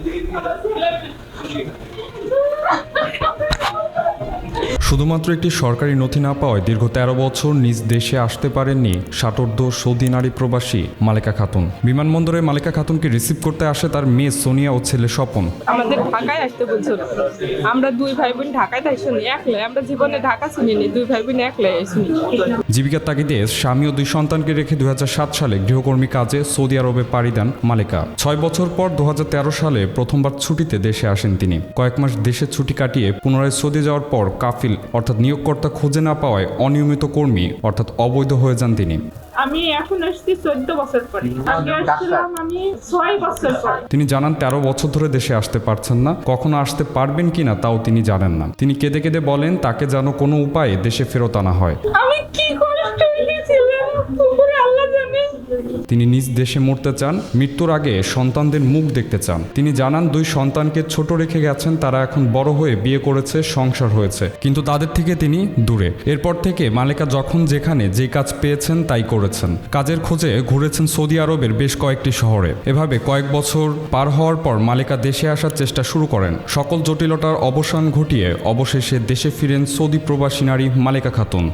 اللي ايدي শুধুমাত্র একটি সরকারি নথি না পাওয়ায় দীর্ঘ তেরো বছর নিজ দেশে আসতে পারেননি ষাটোর্ধ সৌদি নারী প্রবাসী মালেকা খাতুন। বিমানবন্দরে মালেকা খাতুনকে রিসিভ করতে আসে তার মেয়ে সোনিয়া ও ছেলে স্বপন। আমাদের ঢাকায় আসতে বলছিল। আমরা দুই ভাই বোন ঢাকায় তাই শুনি একলাই। আমরা জীবনে ঢাকা শুনিনি দুই ভাই বোন একলাই শুনি জীবিকার তাগিদে স্বামী ও দুই সন্তানকে রেখে দুই হাজার সাত সালে গৃহকর্মী কাজে সৌদি আরবে পাড়ি দেন মালেকা। ছয় বছর পর দু হাজার তেরো সালে প্রথমবার ছুটিতে দেশে আসেন তিনি। কয়েক মাস দেশে ছুটি কাটিয়ে পুনরায় সৌদি যাওয়ার পর কাফিল অর্থাৎ নিয়োগকর্তা খুঁজে না পাওয়ায় অনিয়মিত কর্মী অর্থাৎ অবৈধ হয়ে যান তিনি। আমি এখন আসছি চোদ্দ বছর পরে। আগে আসছিলাম আমি ছয় বছর পরে। তিনি জানান তেরো বছর ধরে দেশে আসতে পারছেন না। কখনো আসতে পারবেন কিনা তাও তিনি জানেন না। তিনি কেঁদে কেঁদে বলেন তাকে যেন কোনো উপায়ে দেশে ফেরত আনা হয়। তিনি নিজ দেশে মরতে চান, মৃত্যুর আগে সন্তানদের মুখ দেখতে চান। তিনি জানান, দুই সন্তানকে ছোট রেখে গেছেন, তারা এখন বড় হয়ে বিয়ে করেছে, সংসার হয়েছে। কিন্তু তাদের থেকে তিনি দূরে। এরপর থেকে মালেকা যখন যেখানে যে কাজ পেয়েছেন, তাই করেছেন। কাজের খোঁজে ঘুরেছেন সৌদি আরবের বেশ কয়েকটি শহরে। এভাবে কয়েক বছর পার হওয়ার পর মালেকা দেশে আসার চেষ্টা শুরু করেন। সকল জটিলতার অবসান ঘটিয়ে অবশেষে দেশে ফিরেন সৌদি প্রবাসী নারী মালেকা খাতুন।